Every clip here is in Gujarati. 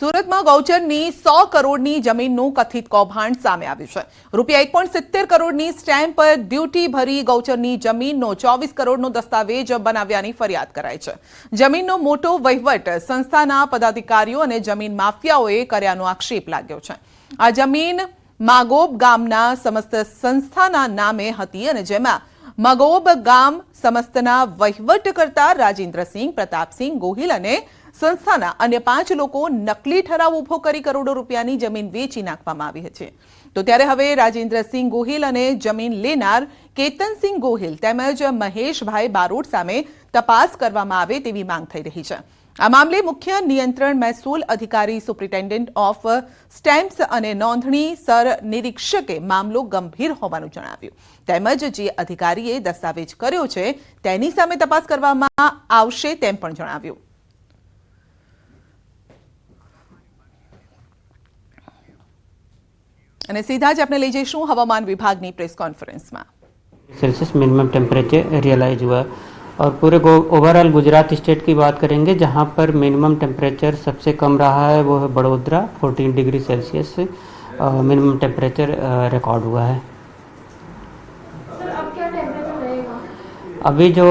સુરતમાં ગૌચરની સો કરોડની જમીનનું કથિત કૌભાંડ સામે આવ્યું છે. રૂપિયા એક પોઈન્ટ સિત્તેર કરોડની સ્ટેમ્પ ડ્યુટી ભરી ગૌચરની જમીનનો ચોવીસ કરોડનો દસ્તાવેજ બનાવ્યાની ફરિયાદ કરાઈ છે. જમીનનો મોટો વહીવટ સંસ્થાના પદાધિકારીઓ અને જમીન માફિયાઓએ કર્યાનો આક્ષેપ લાગ્યો છે. આ જમીન માગોબ ગામના સમસ્ત સંસ્થાના નામે હતી અને જેમાં મગોબ ગામ સમસ્તના વહીવટ કરતા રાજેન્દ્રસિંહ પ્રતાપસિંહ ગોહિલ અને સંસ્થાના અન્ય પાંચ લોકો નકલી ઠરાવ ઊભો કરી કરોડો રૂપિયાની જમીન વેચી નાખવામાં આવી છે તો ત્યારે હવે રાજેન્દ્રસિંહ ગોહિલ અને જમીન લેનાર કેતનસિંહ ગોહિલ તેમજ મહેશભાઈ બારોટ સામે તપાસ કરવામાં આવે તેવી માંગ થઈ રહી છે. આ મામલે મુખ્ય નિયંત્રણ મહેસૂલ અધિકારી સુપ્રિન્ટેન્ડન્ટ ઓફ સ્ટેમ્પ્સ અને નોંધણી સર નિરીક્ષકે મામલો ગંભીર હોવાનું જણાવ્યું. તેમજ જે અધિકારીએ દસ્તાવેજ કર્યો છે તેની સામે તપાસ કરવામાં આવશે તેમ પણ જણાવ્યું. અને સીધા જ આપણે લઈ જઈશું હવામાન વિભાગની પ્રેસ કોન્ફરન્સમાં सेल्सियस मिनिमम टेम्परेचर रियलाइज हुआ और पूरे ओवरऑल गुजरात स्टेट की बात करेंगे जहाँ पर मिनिमम टेम्परेचर सबसे कम रहा है वो है Vadodara 14 degree Celsius minimum temperature record हुआ है सर अब क्या टेम्परेचर रहेगा अभी जो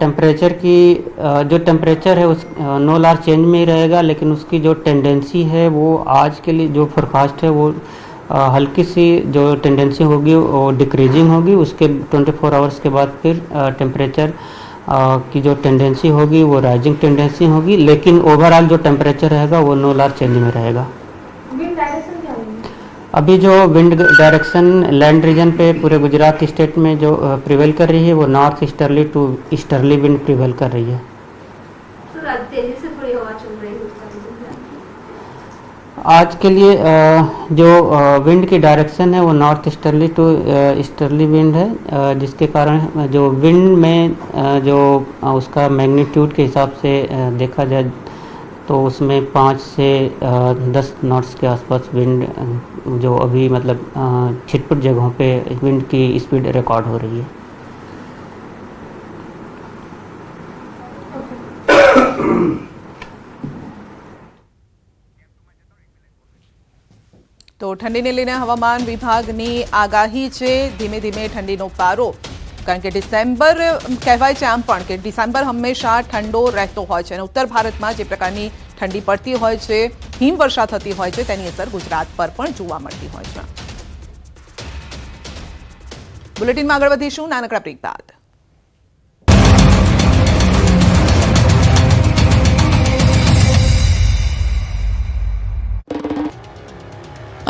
टेम्परेचर की अ, जो टेम्परेचर है उस नो लार चेंज में ही रहेगा लेकिन उसकी जो टेंडेंसी है वो आज के लिए जो फोरकास्ट है वो अ, हल्की सी जो टेंडेंसी होगी वो डिक्रीजिंग होगी उसके 24 फोर आवर्स के बाद फिर टेम्परेचर की जो टेंडेंसी होगी वो राइजिंग टेंडेंसी होगी लेकिन ओवरऑल जो टेम्परेचर रहेगा वो नो लार चेंज में रहेगा। अभी जो विंड डायरेक्शन लैंड रीजन पे पूरे गुजरात स्टेट में जो प्रिवेल कर रही है वो north easterly to easterly wind prevail कर रही है सर आज तेज़ी से थोड़ी हवा चल रही है उसका रीजन क्या है? आज के लिए जो विंड की डायरेक्शन है, वो north easterly to easterly wind है जिसके कारण, जो विंड में जो उसका मैग्नीट्यूड के हिसाब से देखा जाए तो उसमें पाँच से दस नॉट्स के आसपास विंड जो अभी मतलब छिटपुट जगहों पे विंड की स्पीड रिकॉर्ड हो रही है। ઠંડીને લઈને હવામાન વિભાગની આગાહી છે. ધીમે ધીમે ઠંડીનો પારો, કારણ કે ડિસેમ્બર, કહેવાય છે આમ પણ કે ડિસેમ્બર હંમેશા ઠંડો રહેતો હોય છે અને ઉત્તર ભારતમાં જે પ્રકારની ઠંડી પડતી હોય છે, હિમવર્ષા થતી હોય છે, તેની અસર ગુજરાત પર પણ જોવા મળતી હોય છે. બુલેટિનમાં આગળ વધીશું નાનકડા બ્રેક બાદ.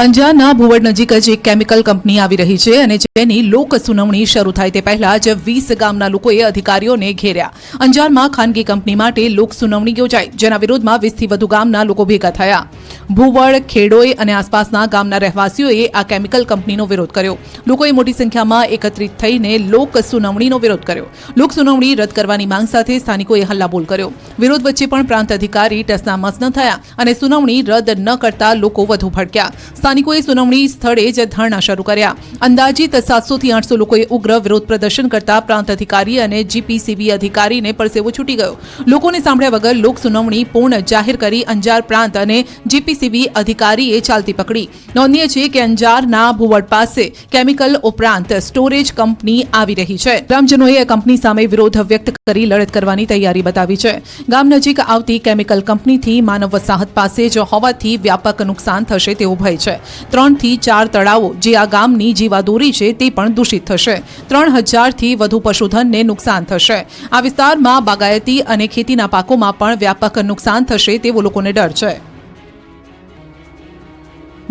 અંજારના ભુવડ નજીક જ એક કેમિકલ કંપની આવી રહી છે અને જેની લોક સુનાવણી શરૂ થાય તે પહેલા જ વીસ ગામના લોકોએ અધિકારીઓને ઘેર્યા. અંજારમાં ખાનગી કંપની માટે લોક સુનાવણી યોજાઈ, જેના વિરોધમાં વીસથી વધુ ગામના લોકો ભેગા થયા. ભુવડ ખેડોઈ અને આસપાસના ગામના રહેવાસીઓએ આ કેમિકલ કંપનીનો વિરોધ કર્યો. લોકોએ મોટી સંખ્યામાં એકત્રિત થઈને લોક સુનાવણીનો વિરોધ કર્યો. લોક સુનાવણી રદ કરવાની માંગ સાથે સ્થાનિકોએ હલ્લાબોલ કર્યો. વિરોધ વચ્ચે પણ પ્રાંત અધિકારી ટસના મસ ન થયા અને સુનાવણી રદ ન કરતા લોકો વધુ ભડક્યા. સ્થાનિકોએ સુનાવણી સ્થળે જ ધરણા શરૂ કર્યા. અંદાજીત સાતસોથી આઠસો લોકોએ ઉગ્ર વિરોધ પ્રદર્શન કરતા પ્રાંત અધિકારી અને જીપીસીબી અધિકારીને પરસેવો છૂટી ગયો. લોકોને સાંભળ્યા વગર લોક સુનાવણી પૂર્ણ જાહેર કરી અંજાર પ્રાંત અને જીપીસીબી અધિકારીએ ચાલતી પકડી. નોંધનીય છે કે અંજારના ભુવડ પાસે કેમિકલ ઉપરાંત સ્ટોરેજ કંપની આવી રહી છે. ગ્રામજનોએ આ કંપની સામે વિરોધ વ્યક્ત કરી લડત કરવાની તૈયારી બતાવી છે. ગામ નજીક આવતી કેમિકલ કંપનીથી માનવ વસાહત પાસે જ હોવાથી વ્યાપક નુકસાન થશે તેવો ભય છે. ત્રણથી ચાર તળાવો જે આ ગામની જીવાદોરી છે તે પણ દૂષિત થશે. ત્રણ હજારથી વધુ પશુધનને નુકસાન થશે. આ વિસ્તારમાં બાગાયતી અને ખેતીના પાકોમાં પણ વ્યાપક નુકસાન થશે તેવો લોકોને ડર છે.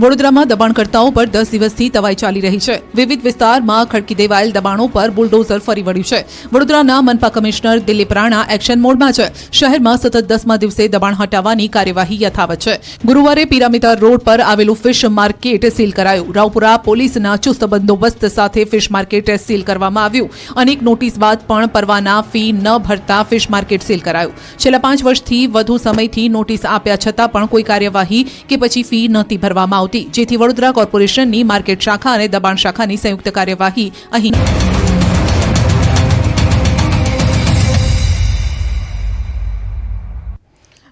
વડોદરામાં દબાણકર્તાઓ પર દસ દિવસથી તવાઈ ચાલી રહી છે. વિવિધ વિસ્તારમાં ખડકી દેવાયેલ દબાણો પર બુલડોઝર ફરી વળ્યું છે. વડોદરાના મનપા કમિશનર દિલીપ રાણા એક્શન મોડમાં છે. શહેરમાં સતત દસમા દિવસે દબાણ હટાવવાની કાર્યવાહી યથાવત છે. ગુરુવારે પિરામિતા રોડ પર આવેલું ફિશ માર્કેટ સીલ કરાયું. રાવપુરા પોલીસના ચુસ્ત બંદોબસ્ત સાથે ફિશ માર્કેટ સીલ કરવામાં આવ્યું. અનેક નોટિસ બાદ પણ પરવાના ફી ન ભરતા ફિશ માર્કેટ સીલ કરાયું. છેલ્લા પાંચ વર્ષથી વધુ સમયથી નોટિસ આપ્યા છતાં પણ કોઈ કાર્યવાહી કે પછી ફી નહોતી ભરવામાં આવતી. જેથી વડોદરા કોર્પોરેશનની માર્કેટ શાખા અને દબાણ શાખાની સંયુક્ત કાર્યવાહી અહીં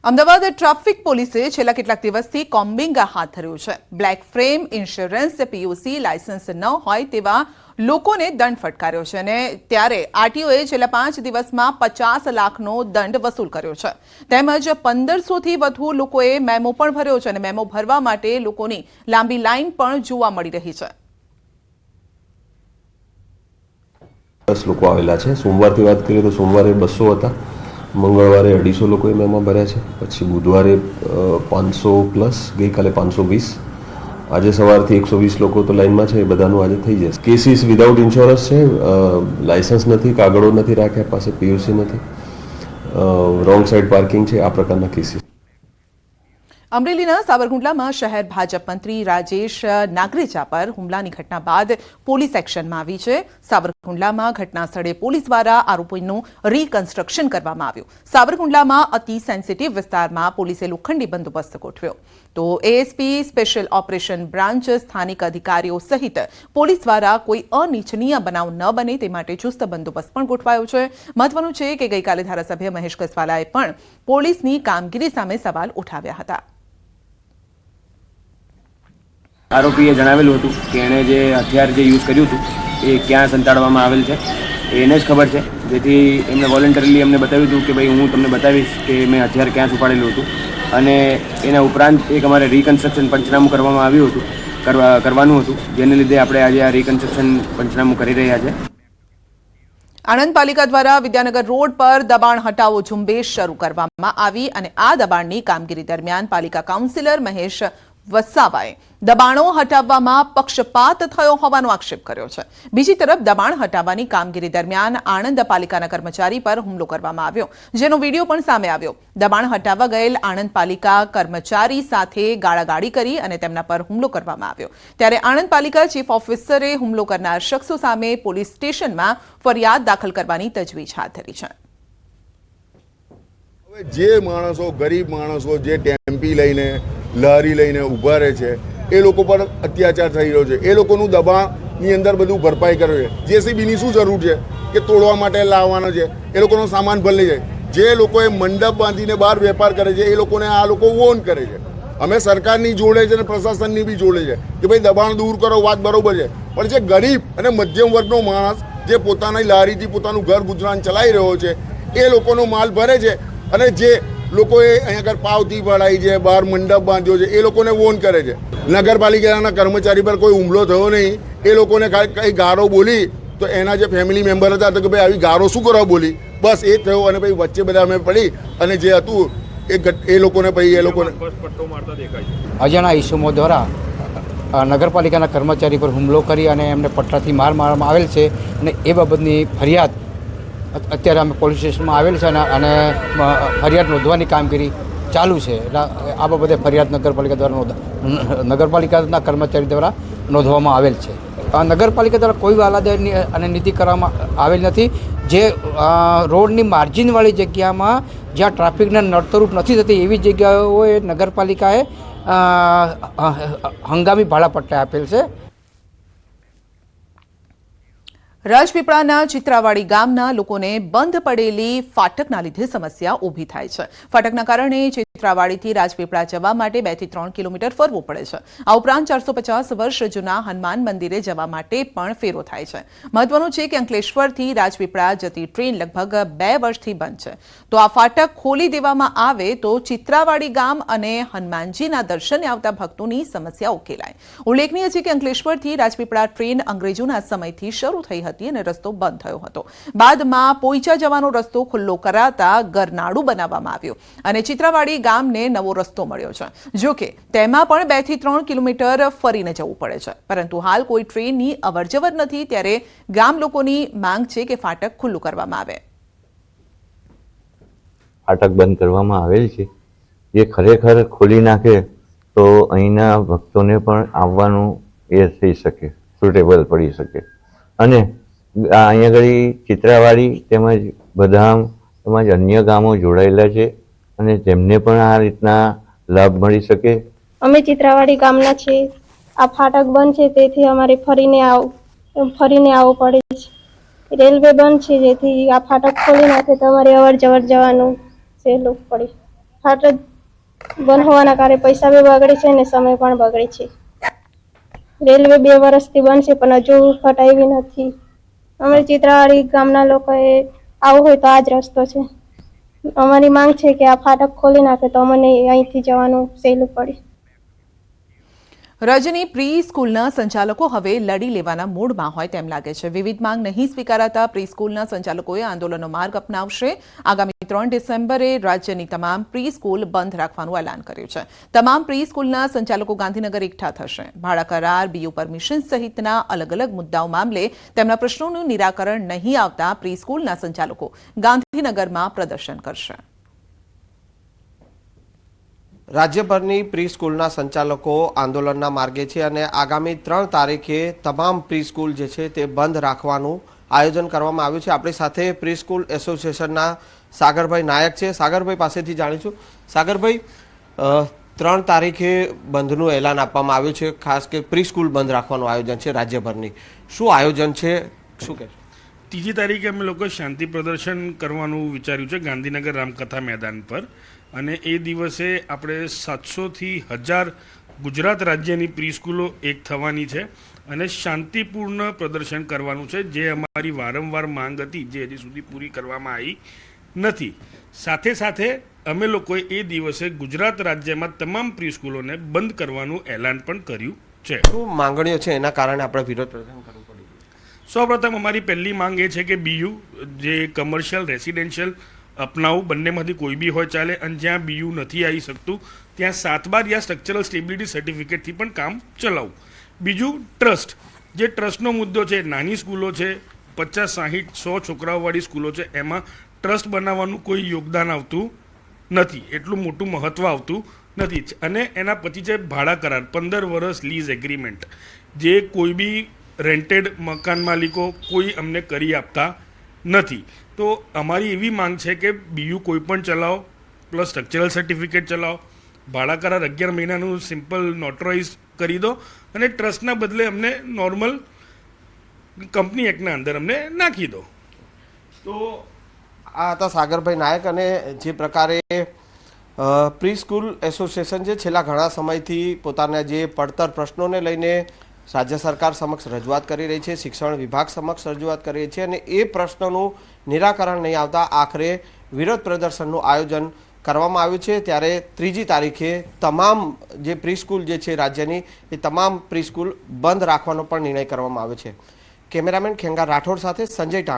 અમદાવાદ ટ્રાફિક પોલીસે છેલ્લા કેટલાક દિવસથી કોમ્બિંગ હાથ ધર્યું છે. Black frame, insurance, PUC, licence ન હોય તેવા લોકોને દંડ ફટકાર્યો છે અને ત્યારે આરટીઓએ છેલ્લા પાંચ દિવસમાં પચાસ લાખનો દંડ વસૂલ કર્યો છે. તેમજ પંદરસોથી વધુ લોકોએ મેમો પણ ભર્યો છે અને મેમો ભરવા માટે લોકોની લાંબી લાઇન પણ જોવા મળી રહી છે. દસ લોકો આવેલા છે. સોમવારથી વાત કરીએ તો સોમવારે બસો હતા. મંગળવારે અઢીસો લોકોએ મેમો ભર્યા છે. પછી બુધવારે પાંચસો પ્લસ, ગઈકાલે પાંચસો વીસ. આજે સવારથી એકસો વીસ લોકો તો લાઇનમાં છે, એ બધાનું આજે થઈ જશે. કેસીસ વિધાઉટ ઇન્સ્યોરન્સ છે લાયસન્સ નથી, કાગળો નથી રાખ્યા, પાસે પીયુસી નથી. રોંગ સાઈડ પાર્કિંગ છે, આ પ્રકારના કેસીસ અમરેલીના સાબરકુંડલામાં શહેર ભાજપ મંત્રી રાજેશ નાગરેચા પર હુમલાની ઘટના બાદ પોલીસ એક્શનમાં આવી છે. સાબરકુંડલામાં ઘટના સ્થળે પોલીસ દ્વારા આરોપીનું રીકન્સ્ટ્રક્શન કરવામાં આવ્યું. સાબરકુંડલામાં અતિ સેન્સિટિવ વિસ્તારમાં પોલીસે લોખંડી બંદોબસ્ત ગોઠવ્યો. તો એએસપી સ્પેશિયલ ઓપરેશન બ્રાન્ચ સ્થાનિક અધિકારીઓ સહિત પોલીસ દ્વારા કોઈ અનિચ્છનીય બનાવ ન બને તે માટે ચુસ્ત બંદોબસ્ત પણ ગોઠવાયો છે. મહત્વનું છે કે ગઈકાલે ધારાસભ્ય મહેશ કસવાલાએ પણ પોલીસની કામગીરી સામે સવાલ ઉઠાવ્યા હતા. આરોપીએ જણાવેલું હતું કે એણે જે હથિયાર જે યુઝ કર્યું હતું એ ક્યાં સંતાડવામાં આવેલ છે એને જ ખબર છે. જેથી એમને વોલેન્ટરીલી એમને બતાવ્યું હતું કે ભાઈ હું તમને બતાવીશ કે મેં હથિયાર ક્યાં છુપાડેલું હતું. અને એના ઉપરાંત એક અમારે રિકન્સ્ટ્રક્શન પંચનામું કરવામાં આવ્યું હતું, કરવા, કરવાનું હતું, જેને લીધે આપણે આજે આ રિકન્સ્ટ્રક્શન પંચનામું કરી રહ્યા છે. આણંદ પાલિકા દ્વારા વિદ્યાનગર રોડ પર દબાણ હટાવો ઝુંબેશ શરૂ કરવામાં આવી અને આ દબાણની કામગીરી દરમિયાન પાલિકા કાઉન્સિલર મહેશ વસાવાએ દબાણો હટાવવામાં પક્ષપાત થયો હોવાનો આક્ષેપ કર્યો છે. બીજી તરફ દબાણ હટાવવાની કામગીરી દરમિયાન આણંદ પાલિકાના કર્મચારી પર હુમલો કરવામાં આવ્યો. જેનો વીડિયો પણ સામે આવ્યો. દબાણ હટાવવા ગયેલ આણંદ પાલિકા કર્મચારી સાથે ગાળાગાળી કરી અને તેમના પર હુમલો કરવામાં આવ્યો. ત્યારે આણંદ પાલિકા ચીફ ઓફિસરે હુમલો કરનાર શખ્સો સામે પોલીસ સ્ટેશનમાં ફરિયાદ દાખલ કરવાની તજવીજ હાથ ધરી છે. જે માણસો, ગરીબ માણસો જે ટેમ્પી લઈને લારી લઈને ઊભા રહે છે. એ લોકો પર અત્યાચાર થઈ રહ્યો છે. એ લોકોનું દબાણની અંદર બધું ભરપાઈ કરે છે. જેસીબીની શું જરૂર છે? કે તોડવા માટે લાવવાનો છે. એ લોકોનો સામાન ભરી જાય જે લોકોએ મંડપ બાંધીને બહાર વેપાર કરે છે, એ લોકોને આ લોકો વોન કરે છે. અમે સરકારની જોડે છે અને પ્રશાસનની બી જોડે છે કે ભાઈ દબાણ દૂર કરો, વાત બરોબર છે. પણ જે ગરીબ અને મધ્યમ વર્ગનો માણસ જે પોતાની લારીથી પોતાનું ઘર ગુજરાન ચલાવી રહ્યો છે, એ લોકોનો માલ ભરે છે. અને જે લોકોએ અહીંયા આગળ પાવતી પડાઈ છે બહાર મંડપ બાંધ્યો છે એ લોકોને વોન કરે છે. નગરપાલિકાના કર્મચારી પર કોઈ હુમલો થયો નહીં એ લોકોને કાંઈ કંઈ ગારો બોલી તો એના જે ફેમિલી મેમ્બર હતા તો કે ભાઈ આવી ગારો શું કરવા બોલી? બસ એ થયો અને પછી વચ્ચે બધા અમે પડી અને જે હતું એ એ લોકોને પછી એ લોકોને અજાણા ઇસમો દ્વારા નગરપાલિકાના કર્મચારી પર હુમલો કરી અને એમને પટ્ટાથી માર મારવામાં આવેલ છે અને એ બાબતની ફરિયાદ અત્યારે અમે પોલીસ સ્ટેશનમાં આવેલ છે અને ફરિયાદ નોંધવાની કામગીરી ચાલુ છે. એટલે આ બાબતે ફરિયાદ નગરપાલિકા દ્વારા નગરપાલિકાના કર્મચારી દ્વારા નોંધવામાં આવેલ છે. નગરપાલિકા દ્વારા કોઈ વાલાદારની અને નીતિ કરવામાં આવેલ નથી. જે રોડની માર્જિનવાળી જગ્યામાં જ્યાં ટ્રાફિકને નડતરૂપ નથી થતી એવી જગ્યાઓએ નગરપાલિકાએ હંગામી ભાડાપટ્ટા આપેલ છે. રાજપીપળાના ચિત્રાવાડી ગામના લોકોને બંધ પડેલી ફાટકના લીધે સમસ્યા ઊભી થાય છે. ફાટકના કારણે ચિત્રાવાડીથી રાજપીપળા જવા માટે બેથી ત્રણ કિલોમીટર ફરવું પડે છે. આ ઉપરાંત ચારસો પચાસ વર્ષ જૂના હનુમાન મંદિરે જવા માટે પણ ફેરો થાય છે. મહત્વનું છે કે અંકલેશ્વરથી રાજપીપળા જતી ટ્રેન લગભગ બે વર્ષથી બંધ છે. તો આ ફાટક ખોલી દેવામાં આવે તો ચિત્રાવાડી ગામ અને હનુમાનજીના દર્શને આવતા ભક્તોની સમસ્યા ઉકેલાય. ઉલ્લેખનીય છે કે અંકલેશ્વરથી રાજપીપળા ટ્રેન અંગ્રેજોના સમયથી શરૂ થઈ હતી. અને રસ્તો બંધ થયો હતો. બાદમાં પોઈચા જવાનો રસ્તો ખુલ્લો કરાતા ગરનાળું બનાવવામાં આવ્યું અને ચિત્રાવાડી ગામને નવો રસ્તો મળ્યો છે. જોકે તેમાં પણ બેથી ત્રણ કિલોમીટર ફરીને જવું પડે છે. પરંતુ હાલ કોઈ ટ્રેનની અવરજવર નથી ત્યારે ગામ લોકોની માંગ છે કે ફાટક ખુલ્લું કરવામાં આવે. ફાટક બંધ કરવામાં આવેલ છે. જે ખરેખર ખોલી નાખે તો અહીંના ભક્તોને પણ આવવાનું એ થઈ શકે સુટેબલ પડી શકે. અને અહીંયા આગળ ચિત્રાવાડી તેમજ બદામ તેમજ અન્ય ગામો જોડાયેલા છે અને તેમને પણ આ રીતના લાભ મળી શકે. અમે ચિત્રાવાડી ગામના છીએ. આ ફાટક બંધ છે, તેથી અમારે ફરીને આવ, ફરીને આવવું પડે છે. રેલવે બંધ છે, જેથી આ ફાટક ખોલી નાખે તો અમારે અવર જવર જવાનું સહેલું પડે. ફાટક બંધ હોવાના કારણે પૈસા બી બગડે છે અને સમય પણ બગડે છે. રેલવે બે વર્ષથી બંધ છે, પણ હજુ ફટાવી નથી. અમારી ચિત્રાવાડી ગામના લોકોએ આવું હોય તો આ જ રસ્તો છે. અમારી માંગ છે કે આ ફાટક ખોલી નાખે તો અમને અહીંથી જવાનું સહેલું પડે. રાજ્યની પ્રી સ્કૂલના સંચાલકો હવે લડી લેવાના મૂડમાં હોય તેમ લાગે છે. વિવિધ માંગ નહીં સ્વીકારાતા પ્રી સ્કૂલના સંચાલકોએ આંદોલનનો માર્ગ અપનાવશે. આગામી ત્રણ ડિસેમ્બરે રાજ્યની તમામ પ્રી સ્કૂલ બંધ રાખવાનું એલાન કર્યું છે. તમામ પ્રી સ્કૂલના સંચાલકો ગાંધીનગર એકઠા થશે. ભાડા કરાર, બીયુ પરમિશન સહિતના અલગ અલગ મુદ્દાઓ મામલે તેમના પ્રશ્નોનું નિરાકરણ નહીં આવતા પ્રી સ્કૂલના સંચાલકો ગાંધીનગરમાં પ્રદર્શન કરશે. રાજ્યભરની પ્રી સ્કૂલના સંચાલકો આંદોલનના માર્ગે છે અને આગામી ત્રણ તારીખે તમામ પ્રી સ્કૂલ જે છે તે બંધ રાખવાનું આયોજન કરવામાં આવ્યું છે. આપણી સાથે પ્રી સ્કૂલ એસોસિએશનના સાગરભાઈ નાયક છે. સાગરભાઈ પાસેથી જાણીશું. સાગરભાઈ ત્રણ તારીખે બંધનું એલાન આપવામાં આવ્યું છે. ખાસ કે પ્રી સ્કૂલ બંધ રાખવાનું આયોજન છે રાજ્યભરની. શું આયોજન છે? શું કહેશો? ત્રીજી તારીખે અમે લોકો શાંતિ પ્રદર્શન કરવાનું વિચાર્યું છે ગાંધીનગર રામકથા મેદાન પર. અને એ દિવસે આપણે સાતસોથી હજાર ગુજરાત રાજ્યની પ્રીસ્કૂલો એક થવાની છે અને શાંતિપૂર્ણ પ્રદર્શન કરવાનું છે જે અમારી વારંવાર માંગ હતી જે હજી સુધી પૂરી કરવામાં આવી નથી. સાથે સાથે અમે લોકોએ એ દિવસે ગુજરાત રાજ્યમાં તમામ પ્રીસ્કૂલોને બંધ કરવાનું એલાન પણ કર્યું છે. શું માંગણીઓ છે એના કારણે આપણે વિરોધ પ્રદર્શન કરવું પડ્યું? સૌપ્રથમ અમારી પહેલી માંગ એ છે કે બીયુ જે કમર્શિયલ રેસિડેન્શિયલ અપનાવવું બંનેમાંથી કોઈ બી હોય ચાલે, અને જ્યાં બીયુ નથી આવી શકતું, ત્યાં સાત બાર યા સ્ટ્રક્ચરલ સ્ટેબિલિટી સર્ટિફિકેટથી પણ કામ ચલાવવું બીજું ટ્રસ્ટ જે ટ્રસ્ટનો મુદ્દો છે, નાની સ્કૂલો છે, પચાસ, સાહીઠ, સો છોકરાઓવાળી સ્કૂલો છે, એમાં ટ્રસ્ટ બનાવવાનું કોઈ યોગદાન આવતું નથી. એટલું મોટું મહત્ત્વ આવતું નથી. અને એના પછી છે, ભાડા કરાર, પંદર વર્ષ લીઝ એગ્રીમેન્ટ જે કોઈ બી રેન્ટેડ મકાન માલિકો કોઈ અમને કરી આપતા નથી. તો અમારી એવી માંગ છે કે બીયું કોઈ પણ ચલાવો, પ્લસ સ્ટ્રક્ચરલ સર્ટિફિકેટ ચલાવો. ભાડા કરાર અગિયાર મહિનાનું સિમ્પલ નોટરાઇઝ કરી દો અને ટ્રસ્ટના બદલે અમને નોર્મલ કંપની એક્ટના અંદર અમને નાખી દો. તો આ હતા સાગરભાઈ નાયક અને જે પ્રકારે પ્રી સ્કૂલ એસોસિએશન જે છેલ્લા ઘણા સમયથી પોતાના જે પડતર પ્રશ્નોને લઈને રાજ્ય સરકાર સમક્ષ રજૂઆત કરી રહી છે, શિક્ષણ વિભાગ સમક્ષ રજૂઆત કરી રહી છે અને એ પ્રશ્નનું નિરાકરણ નહીં આવતા આખરે વિરોધ પ્રદર્શનનું આયોજન કરવામાં આવ્યું છે. ત્યારે ત્રીજી તારીખે તમામ જે પ્રીસ્કૂલ જે છે રાજ્યની, એ તમામ પ્રીસ્કૂલ બંધ રાખવાનો પણ નિર્ણય કરવામાં આવ્યો છે. કેમેરામેન ખેંગા રાઠોડ સાથે સંજય